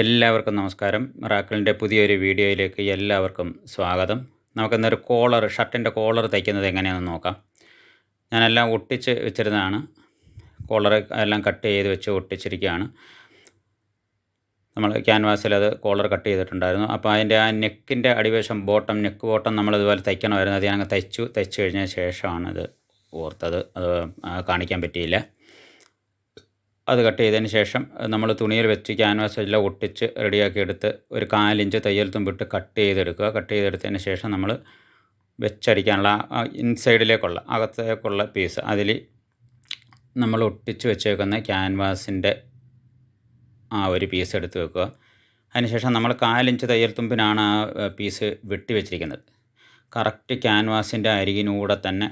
എല്ലാവർക്കും നമസ്കാരം. മിറാക്കിളിന്റെ പുതിയൊരു വീഡിയോയിലേക്ക് എല്ലാവർക്കും സ്വാഗതം. നമുക്കിന്നൊരു കോളർ ഷർട്ടിന്റെ കോളർ തയ്ക്കുന്നത് എങ്ങനെയാണെന്ന് നോക്കാം. ഞാനെല്ലാം ഒട്ടിച്ച് വെച്ചിരുന്നതാണ്. കോളർ എല്ലാം കട്ട് ചെയ്ത് വെച്ച് ഒട്ടിച്ചിരിക്കുകയാണ്. നമ്മൾ ക്യാൻവാസിൽ അത് കോളർ കട്ട് ചെയ്തിട്ടുണ്ടായിരുന്നു. അപ്പോൾ അതിന്റെ ആ നെക്കിന്റെ അടിവശം ബോട്ടം നെക്ക് ബോട്ടം നമ്മളിതുപോലെ തയ്ക്കണമായിരുന്നു. അത് ഞാൻ തയ്ച്ചു തയ്ച്ചു കഴിഞ്ഞ ശേഷമാണ് ഇത് ഓർത്തത്. അത് കാണിക്കാൻ പറ്റിയില്ല. അത് കട്ട് ചെയ്തതിന് ശേഷം നമ്മൾ തുണിയിൽ വെച്ച് ക്യാൻവാസ് എല്ലാം ഒട്ടിച്ച് റെഡിയാക്കി എടുത്ത് ഒരു കാലിഞ്ച് തയ്യൽ തുമ്പിട്ട് കട്ട് ചെയ്തെടുക്കുക. കട്ട് ചെയ്തെടുത്തതിന് ശേഷം നമ്മൾ വെച്ചടിക്കാനുള്ള ഇൻസൈഡിലേക്കുള്ള അകത്തേക്കുള്ള പീസ് അതിൽ നമ്മൾ ഒട്ടിച്ച് വെച്ചേക്കുന്ന ക്യാൻവാസിന്റെ ആ ഒരു പീസ് എടുത്ത് വെക്കുക. അതിനുശേഷം നമ്മൾ കാലിഞ്ച് തയ്യൽ തുമ്പിനാണ് ആ പീസ് വെട്ടി വെച്ചിരിക്കുന്നത്. കറക്റ്റ് ക്യാൻവാസിന്റെ അരികിനൂടെ തന്നെ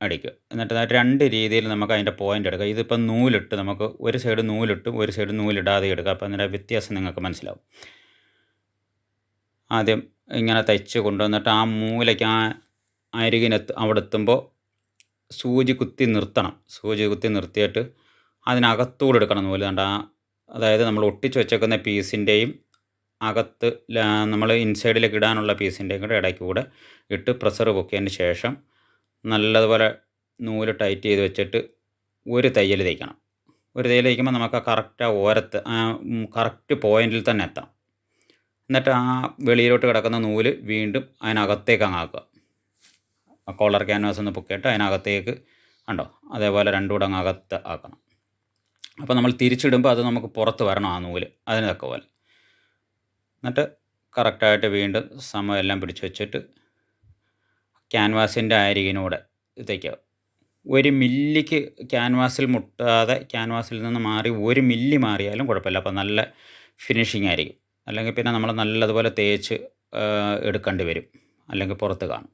അടിക്കുക. എന്നിട്ട് രണ്ട് രീതിയിൽ നമുക്ക് അതിന്റെ പോയിന്റ് എടുക്കാം. ഇതിപ്പം നൂലിട്ട് നമുക്ക് ഒരു സൈഡ് നൂലിട്ട് ഒരു സൈഡ് നൂലിടാതെ എടുക്കുക അപ്പോൾ അതിന്റെ വ്യത്യാസം നിങ്ങൾക്ക് മനസ്സിലാവും. ആദ്യം ഇങ്ങനെ തയ്ച്ച് കൊണ്ടുവന്നിട്ട് ആ മൂലയ്ക്ക് ആ അരികിനെത്ത് അവിടെ എത്തുമ്പോൾ സൂചി കുത്തി നിർത്തണം. സൂചി കുത്തി നിർത്തിയിട്ട് അതിനകത്തൂടെ എടുക്കണം നൂൽ. കണ്ട അതായത് നമ്മൾ ഒട്ടിച്ച് വെച്ചേക്കുന്ന പീസിന്റെയും അകത്ത് നമ്മൾ ഇൻസൈഡിലേക്ക് ഇടാനുള്ള പീസിന്റെയും കൂടെ ഇടയ്ക്ക് കൂടെ ഇട്ട് പ്രഷർ പൊക്കിയതിന് ശേഷം നല്ലതുപോലെ നൂൽ ടൈറ്റ് ചെയ്ത് വെച്ചിട്ട് ഒരു തയ്യൽ തയ്ക്കണം. ഒരു തയ്യൽ തയ്ക്കുമ്പോൾ നമുക്ക് ആ കറക്റ്റ് ആ ഓരത്ത് ആ കറക്റ്റ് പോയിന്റിൽ തന്നെ എത്താം. എന്നിട്ട് ആ വെളിയിലോട്ട് കിടക്കുന്ന നൂൽ വീണ്ടും അതിനകത്തേക്ക് അങ്ങ് ആക്കുക. ആ കോളർ ക്യാൻവാസ് ഒന്ന് പൊക്കിയിട്ട് അതിനകത്തേക്ക് ഉണ്ടോ അതേപോലെ രണ്ടുകൂടെ അങ്ങ് അകത്ത് ആക്കണം. അപ്പോൾ നമ്മൾ തിരിച്ചിടുമ്പോൾ അത് നമുക്ക് പുറത്ത് വരണം ആ നൂൽ. അതിന് തക്ക പോലെ. എന്നിട്ട് കറക്റ്റായിട്ട് വീണ്ടും സമയം എല്ലാം പിടിച്ച് വെച്ചിട്ട് ക്യാൻവാസിന്റെ അരികിനൂടെ തയ്ക്കുക ഒരു മില്ലിക്ക് ക്യാൻവാസിൽ മുട്ടാതെ ക്യാൻവാസിൽ നിന്ന് മാറി ഒരു മില്ലി മാറിയാലും കുഴപ്പമില്ല. അപ്പോൾ നല്ല ഫിനിഷിംഗ് ആയിരിക്കും. അല്ലെങ്കിൽ പിന്നെ നമ്മൾ നല്ലതുപോലെ തേച്ച് എടുക്കേണ്ടി വരും. അല്ലെങ്കിൽ പുറത്ത് കാണും.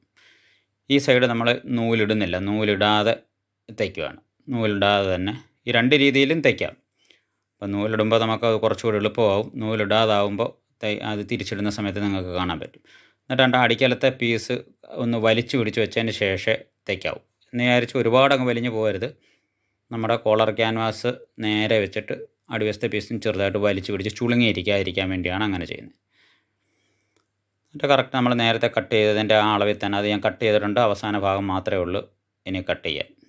ഈ സൈഡ് നമ്മൾ നൂലിടുന്നില്ല. നൂലിടാതെ തയ്ക്കുകയാണ് നൂലിടാതെ തന്നെ ഈ രണ്ട് രീതിയിലും തയ്ക്കാം അപ്പോൾ നൂലിടുമ്പോൾ നമുക്ക് അത് കുറച്ചുകൂടി എളുപ്പമാവും. നൂലിടാതാവുമ്പോൾ തൈ അത് തിരിച്ചിടുന്ന സമയത്ത് നിങ്ങൾക്ക് കാണാൻ പറ്റും. എന്നിട്ട് അടിക്കലത്തെ പീസ് ഒന്ന് വലിച്ചു പിടിച്ച് വെച്ചതിന് ശേഷം തേക്കാവും എന്ന് വിചാരിച്ച് ഒരുപാട് അങ്ങ് വലിഞ്ഞു പോകരുത്. നമ്മുടെ കോളർ ക്യാൻവാസ് നേരെ വെച്ചിട്ട് അടിവശത്തെ പീസും ചെറുതായിട്ട് വലിച്ചു പിടിച്ച് ചുളുങ്ങിയിരിക്കാതിരിക്കാൻ വേണ്ടിയാണ് അങ്ങനെ ചെയ്യുന്നത്. എന്നിട്ട് കറക്റ്റ് നമ്മൾ നേരത്തെ കട്ട് ചെയ്തതിന്റെ ആ അളവിൽ തന്നെ അത് ഞാൻ കട്ട് ചെയ്തിട്ടുണ്ട്. അവസാന ഭാഗം മാത്രമേ ഉള്ളൂ. ഇനി കട്ട് ചെയ്യാൻ.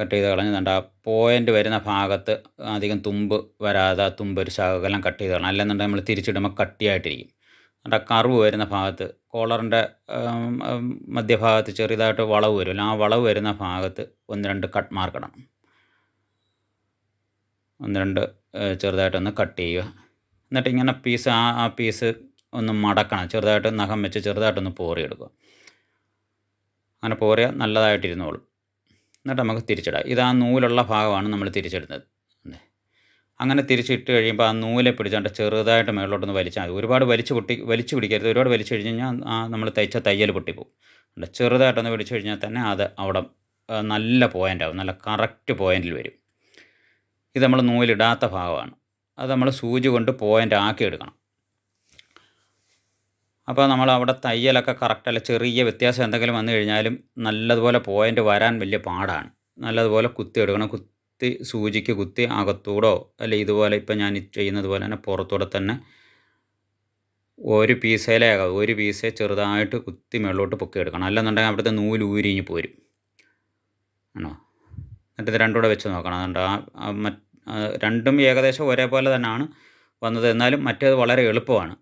കട്ട് ചെയ്ത് കളഞ്ഞിട്ടുണ്ട് ആ പോയിന്റ് വരുന്ന ഭാഗത്ത് അധികം തുമ്പ് വരാതെ തുമ്പ് ഒരു ശകലം കട്ട് ചെയ്ത് കളയണം അല്ലെന്നുണ്ടെങ്കിൽ നമ്മൾ തിരിച്ചിടുമ്പോൾ കട്ടിയായിട്ടിരിക്കും. എന്നിട്ട് ആ കർവ് വരുന്ന ഭാഗത്ത് കോളറിന്റെ മധ്യഭാഗത്ത് ചെറിയതായിട്ട് വളവ് വരുമല്ലോ ആ വളവ് വരുന്ന ഭാഗത്ത് ഒന്ന് രണ്ട് കട്ട് മാർക്ക് ഇടണം. ഒന്ന് രണ്ട് ചെറുതായിട്ടൊന്ന് കട്ട് ചെയ്യുക. എന്നിട്ട് ഇങ്ങനെ പീസ് ആ ആ പീസ് ഒന്ന് മടക്കണം. ചെറുതായിട്ട് നഖം വെച്ച് ചെറുതായിട്ടൊന്ന് പോറിയെടുക്കുക. അങ്ങനെ പോറിയ നല്ലതായിട്ടിരുന്നോളും. എന്നിട്ട് നമുക്ക് തിരിച്ചിടാം. ഇത് ആ നൂലുള്ള ഭാഗമാണ് നമ്മൾ തിരിച്ചിടുന്നത്. അങ്ങനെ തിരിച്ചിട്ട് കഴിയുമ്പോൾ ആ നൂലെ പിടിച്ചാണ്ട് ചെറുതായിട്ട് മേളിലോട്ടൊന്ന് വലിച്ചാൽ മതി. ഒരുപാട് വലിച്ചു പൊട്ടി വലിച്ചു പിടിക്കരുത്. ഒരുപാട് വലിച്ചു കഴിഞ്ഞ് കഴിഞ്ഞാൽ ആ നമ്മൾ തയ്ച്ച തയ്യൽ പൊട്ടിപ്പോവും. ചെറുതായിട്ടൊന്ന് പിടിച്ചു കഴിഞ്ഞാൽ തന്നെ അത് അവിടെ നല്ല പോയിന്റ് ആവും. നല്ല കറക്റ്റ് പോയിന്റിൽ വരും. ഇത് നമ്മൾ നൂലിടാത്ത ഭാഗമാണ്. അത് നമ്മൾ സൂചി കൊണ്ട് പോയിന്റ് ആക്കി എടുക്കണം. അപ്പോൾ നമ്മൾ അവിടെ തയ്യലൊക്കെ കറക്റ്റല്ല ചെറിയ വ്യത്യാസം എന്തെങ്കിലും വന്നു കഴിഞ്ഞാലും നല്ലതുപോലെ പോയിന്റ് വരാൻ വലിയ പാടാണ്. നല്ലതുപോലെ കുത്തി എടുക്കണം. കുത്തി സൂചിക്ക് കുത്തി അകത്തൂടോ അല്ല ഇതുപോലെ ഇപ്പം ഞാൻ ചെയ്യുന്നത് പോലെ തന്നെ പുറത്തൂടെ തന്നെ ഒരു പീസേലേ ആകാം ഒരു പീസേ ചെറുതായിട്ട് കുത്തി മുകളിലോട്ട് പൊക്കി എടുക്കണം. അല്ലെന്നുണ്ടെങ്കിൽ അവിടുത്തെ നൂൽ ഊരിഞ്ഞ് പോരും. ആണോ? എന്നിട്ട് ഇത് രണ്ടും കൂടെ വെച്ച് നോക്കണം. അതുകൊണ്ട് ആ മറ്റ് രണ്ടും ഏകദേശം ഒരേപോലെ തന്നെയാണ് വന്നത്. എന്നാലും മറ്റേത് വളരെ എളുപ്പമാണ്.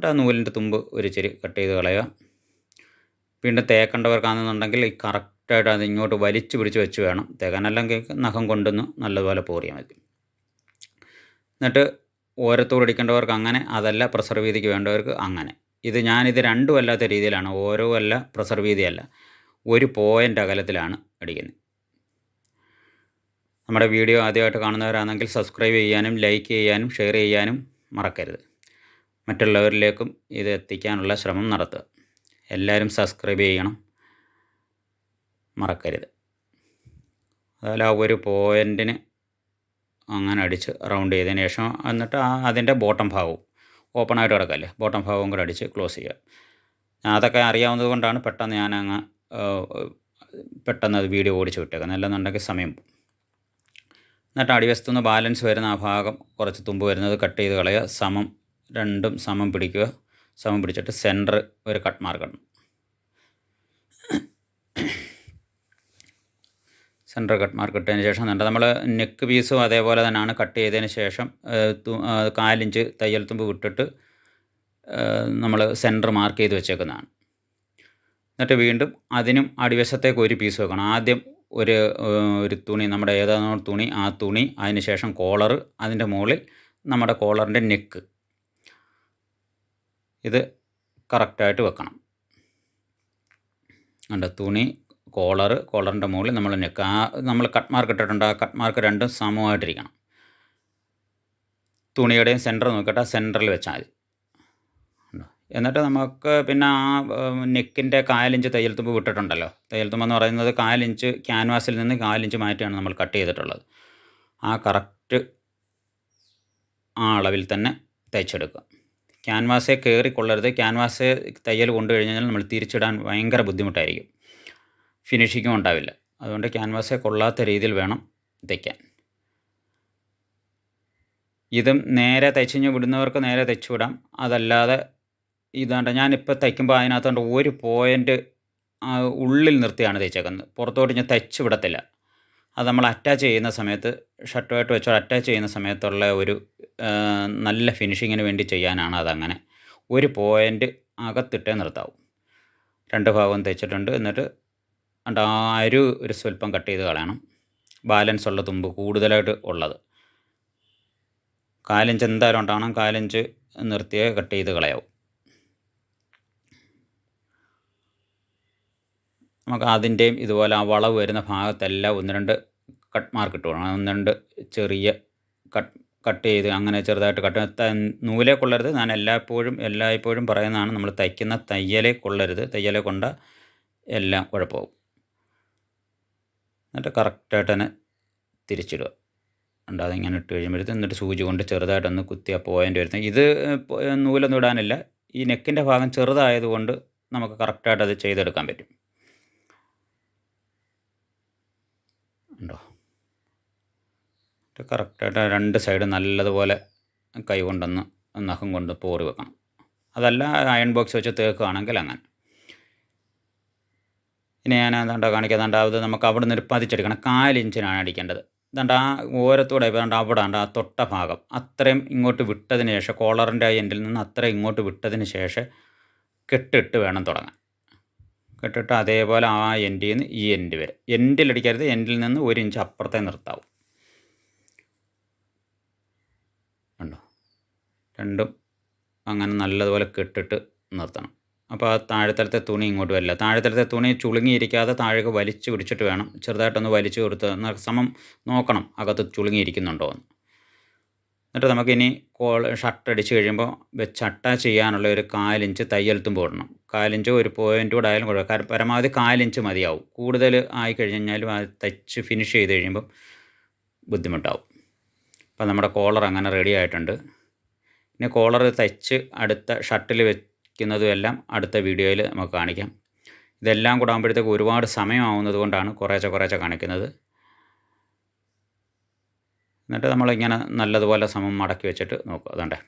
എന്നിട്ട് ആ നൂലിന്റെ തുമ്പ് ഒരു ഇച്ചിരി കട്ട് ചെയ്ത് കളയുക. വീണ്ടും തേക്കേണ്ടവർക്കാണെന്നുണ്ടെങ്കിൽ ഈ കറക്റ്റായിട്ട് അത് ഇങ്ങോട്ട് വലിച്ചു പിടിച്ച് വെച്ച് വേണം. തേക്കാൻ അല്ലെങ്കിൽ നഖം കൊണ്ടൊന്ന് നല്ലതുപോലെ പോറിയാൽ മതി. എന്നിട്ട് ഓരത്തോട് അടിക്കേണ്ടവർക്ക് അങ്ങനെ അതല്ല പ്രസർ വീതിക്ക് വേണ്ടവർക്ക് അങ്ങനെ. ഇത് ഞാനിത് രണ്ടും അല്ലാത്ത രീതിയിലാണ് ഓരോ അല്ല പ്രസർ വീതിയല്ല ഒരു പോയിന്റ് അകലത്തിലാണ് അടിക്കുന്നത്. നമ്മുടെ വീഡിയോ ആദ്യമായിട്ട് കാണുന്നവരാണെങ്കിൽ സബ്സ്ക്രൈബ് ചെയ്യാനും ലൈക്ക് ചെയ്യാനും ഷെയർ ചെയ്യാനും മറക്കരുത്. മറ്റുള്ളവരിലേക്കും ഇത് എത്തിക്കാനുള്ള ശ്രമം നടത്തുക. എല്ലാവരും സബ്സ്ക്രൈബ് ചെയ്യണം. മറക്കരുത്. അതുപോലെ ആ ഒരു പോയിന്റിന് അങ്ങനെ അടിച്ച് റൗണ്ട് ചെയ്തതിന് ശേഷം എന്നിട്ട് ആ അതിന്റെ ബോട്ടം ഭാഗവും ഓപ്പണായിട്ട് കിടക്കല്ലേ? ബോട്ടം ഭാഗവും കൂടെ അടിച്ച് ക്ലോസ് ചെയ്യുക. ഞാൻ അതൊക്കെ അറിയാവുന്നത് കൊണ്ടാണ് പെട്ടെന്ന് ഞാൻ അങ്ങ് പെട്ടെന്ന് അത് വീഡിയോ ഓടിച്ച് വിട്ടേക്കുന്നത്. അല്ലെന്നുണ്ടെങ്കിൽ സമയം എന്നിട്ട് അടിവശത്തുനിന്ന് ബാലൻസ് വരുന്ന ആ ഭാഗം കുറച്ച് തുമ്പ് വരുന്നത് കട്ട് ചെയ്ത് കളയുക. സമം രണ്ടും സമം പിടിക്കുക. സമം പിടിച്ചിട്ട് സെന്റർ ഒരു കട്ട് മാർക്ക് ഇടണം. സെന്റർ കട്ട് മാർക്ക് ഇട്ടതിന് ശേഷം എന്നിട്ട് നമ്മൾ നെക്ക് പീസും അതേപോലെ തന്നെയാണ് കട്ട് ചെയ്തതിന് ശേഷം കാലിഞ്ച് തയ്യൽ തുമ്പ് വിട്ടിട്ട് നമ്മൾ സെന്റർ മാർക്ക് ചെയ്ത് വെച്ചേക്കുന്നതാണ്. എന്നിട്ട് വീണ്ടും അതിനും അടിവശത്തേക്ക് ഒരു പീസ് വെക്കണം. ആദ്യം ഒരു ഒരു തുണി നമ്മുടെ ഏതാണോ തുണി ആ തുണി അതിന് ശേഷം കോളർ അതിന്റെ മുകളിൽ നമ്മുടെ കോളറിന്റെ നെക്ക് ഇത് കറക്റ്റായിട്ട് വെക്കണം. അണ്ട തുണി കോളർ കോളറിന്റെ മുകളിൽ നമ്മൾ നെക്ക് ആ നമ്മൾ കട്ട് മാർക്ക് ഇട്ടിട്ടുണ്ട്. ആ കട്ട് മാർക്ക് രണ്ടും സമമായിട്ടിരിക്കണം. തുണിയുടെയും സെന്റർ നോക്കിയിട്ട് ആ സെന്ററിൽ വെച്ചാൽ മതി. എന്നിട്ട് നമുക്ക് പിന്നെ ആ നെക്കിന്റെ കാലിഞ്ച് തയ്യൽ തുമ്പ് വിട്ടിട്ടുണ്ടല്ലോ. തയ്യൽ തുമ്പ് എന്ന് പറയുന്നത് കാലിഞ്ച് ക്യാൻവാസിൽ നിന്ന് കാലിഞ്ച് മാറ്റിയാണ് നമ്മൾ കട്ട് ചെയ്തിട്ടുള്ളത്. ആ കറക്റ്റ് ആ അളവിൽ തന്നെ തയ്ച്ചെടുക്കുക. ക്യാൻവാസേ കയറിക്കൊള്ളരുത്. ക്യാൻവാസ് തയ്യൽ കൊണ്ടു കഴിഞ്ഞാൽ നമ്മൾ തിരിച്ചിടാൻ ഭയങ്കര ബുദ്ധിമുട്ടായിരിക്കും. ഫിനിഷിങ്ങും ഉണ്ടാവില്ല. അതുകൊണ്ട് ക്യാൻവാസേ കൊള്ളാത്ത രീതിയിൽ വേണം തയ്ക്കാൻ. ഇതും നേരെ തയ്ച്ചു വിടുന്നവർക്ക് നേരെ തയ്ച്ചു വിടാം അതല്ലാതെ ഇതാണ്ട് ഞാനിപ്പോൾ തയ്ക്കുമ്പോൾ അതിനകത്തോണ്ട് ഒരു പോയിന്റ് ഉള്ളിൽ നിർത്തിയാണ് തയ്ച്ചേക്കുന്നത്. പുറത്തോട്ട് ഞാൻ തയ്ച്ചു വിടത്തില്ല. അത് നമ്മൾ അറ്റാച്ച് ചെയ്യുന്ന സമയത്ത് ഷർട്ടുമായിട്ട് വെച്ചോ അറ്റാച്ച് ചെയ്യുന്ന സമയത്തുള്ള ഒരു നല്ല ഫിനിഷിങ്ങിന് വേണ്ടി ചെയ്യാനാണ് അതങ്ങനെ. ഒരു പോയിന്റ് അകത്തിട്ടേ നിർത്താവും. രണ്ട് ഭാഗവും തയ്ച്ചിട്ടുണ്ട് എന്നിട്ട് ആ അരു ഒരു സ്വല്പം കട്ട് ചെയ്ത് കളയണം. ബാലൻസ് ഉള്ള തുമ്പ് കൂടുതലായിട്ട് ഉള്ളത്. കാലഞ്ച് എന്തായാലും ഉണ്ടാവണം. കാലഞ്ച് നിർത്തിയേ കട്ട് ചെയ്ത് കളയാവും. നമുക്ക് അതിന്റെയും ഇതുപോലെ ആ വളവ് വരുന്ന ഭാഗത്തെല്ലാം ഒന്ന് രണ്ട് കട്ട് മാർക്ക് ഇട്ട് കൊടുക്കണം. ഒന്ന് രണ്ട് ചെറിയ കട്ട് കട്ട് ചെയ്ത് അങ്ങനെ ചെറുതായിട്ട് കട്ട് നൂലേ കൊള്ളരുത്. ഞാൻ എല്ലായ്പ്പോഴും എല്ലായ്പ്പോഴും പറയുന്നതാണ് നമ്മൾ തയ്ക്കുന്ന തയ്യലേ കൊള്ളരുത്. തയ്യലെ കൊണ്ട എല്ലാം കുഴപ്പമാവും. എന്നിട്ട് കറക്റ്റായിട്ട് തന്നെ തിരിച്ചിടുക. ഉണ്ട് അതിങ്ങനെ ഇട്ട് കഴിയുമ്പോഴത്തേക്കും എന്നിട്ട് സൂചി കൊണ്ട് ചെറുതായിട്ടൊന്ന് കുത്തി ആ പോയിന്റ് വരുന്നത്. ഇത് നൂലൊന്നും ഇടാനില്ല. ഈ നെക്കിന്റെ ഭാഗം ചെറുതായതുകൊണ്ട് നമുക്ക് കറക്റ്റായിട്ട് അത് ചെയ്തെടുക്കാൻ പറ്റും. ഉണ്ടോ കറക്റ്റായിട്ട് രണ്ട് സൈഡ് നല്ലതുപോലെ കൈ കൊണ്ടൊന്ന് നഖം കൊണ്ട് പോറി വെക്കണം. അതല്ല അയൺ ബോക്സ് വെച്ച് തേക്കുകയാണെങ്കിൽ അങ്ങനെ. ഇനി ഞാൻ എന്താ കാണിക്കാൻ അത് നമുക്ക് അവിടെ നിന്ന് ഒരു പതിച്ചെടുക്കണം. കാലിഞ്ചിനാണ് അടിക്കേണ്ടത്. ഇതാണ്ട് ആ ഓരത്തൂടെ ഇതാണ്ട് അവിടെ ഉണ്ട് ആ തൊട്ട ഭാഗം. അത്രയും ഇങ്ങോട്ട് വിട്ടതിന് ശേഷം കോളറിന്റെ ആ എൻഡിൽ നിന്ന് അത്രയും ഇങ്ങോട്ട് വിട്ടതിന് ശേഷം കെട്ടിട്ട് വേണം തുടങ്ങാൻ. കെട്ടിട്ട് അതേപോലെ ആ എൻഡിൽ നിന്ന് ഈ എൻഡ് വരെ. എൻഡിൽ അടിക്കരുത് എൻഡിൽ നിന്ന് ഒരു ഇഞ്ച് അപ്പുറത്തേ നിർത്താവും ഉണ്ടോ രണ്ടും അങ്ങനെ നല്ലതുപോലെ കെട്ടിട്ട് നിർത്തണം. അപ്പോൾ ആ താഴെത്തലത്തെ തുണി ഇങ്ങോട്ട് വരില്ല. താഴെത്തലത്തെ തുണി ചുളുങ്ങിയിരിക്കാതെ താഴേക്ക് വലിച്ചു പിടിച്ചിട്ട് വേണം ചെറുതായിട്ടൊന്ന് വലിച്ചു കൊടുത്ത് സമം നോക്കണം അകത്ത് ചുളുങ്ങിയിരിക്കുന്നുണ്ടോ എന്ന്. എന്നിട്ട് നമുക്കിനി കോൾ ഷർട്ട് അടിച്ച് കഴിയുമ്പോൾ അറ്റാച്ച് ചെയ്യാനുള്ള ഒരു കാലിഞ്ച് തയ്യൽ പോടണം. കാലിഞ്ച് ഒരു പോയിന്റ് കൂടെ ആയാലും കുഴപ്പം കാരണം പരമാവധി കാലിഞ്ച് മതിയാവും. കൂടുതൽ ആയി കഴിഞ്ഞാലും അത് തയ്ച്ച് ഫിനിഷ് ചെയ്ത് കഴിയുമ്പം ബുദ്ധിമുട്ടാവും. അപ്പോൾ നമ്മുടെ കോളർ അങ്ങനെ റെഡി ആയിട്ടുണ്ട്. ഇനി കോളർ തയ്ച്ച് അടുത്ത ഷർട്ടിൽ വയ്ക്കുന്നതുമെല്ലാം അടുത്ത വീഡിയോയിൽ നമുക്ക് കാണിക്കാം. ഇതെല്ലാം കൂടെ ആകുമ്പോഴത്തേക്ക് ഒരുപാട് സമയമാവുന്നത് കൊണ്ടാണ് കുറേശ്ശെ കുറേശ്ശെ കാണിക്കുന്നത്. എന്നിട്ട് നമ്മളിങ്ങനെ നല്ലതുപോലെ സമം മടക്കി വെച്ചിട്ട് നോക്കുക. അതുകൊണ്ട്.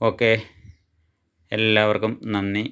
ഓക്കെ എല്ലാവർക്കും നന്ദി.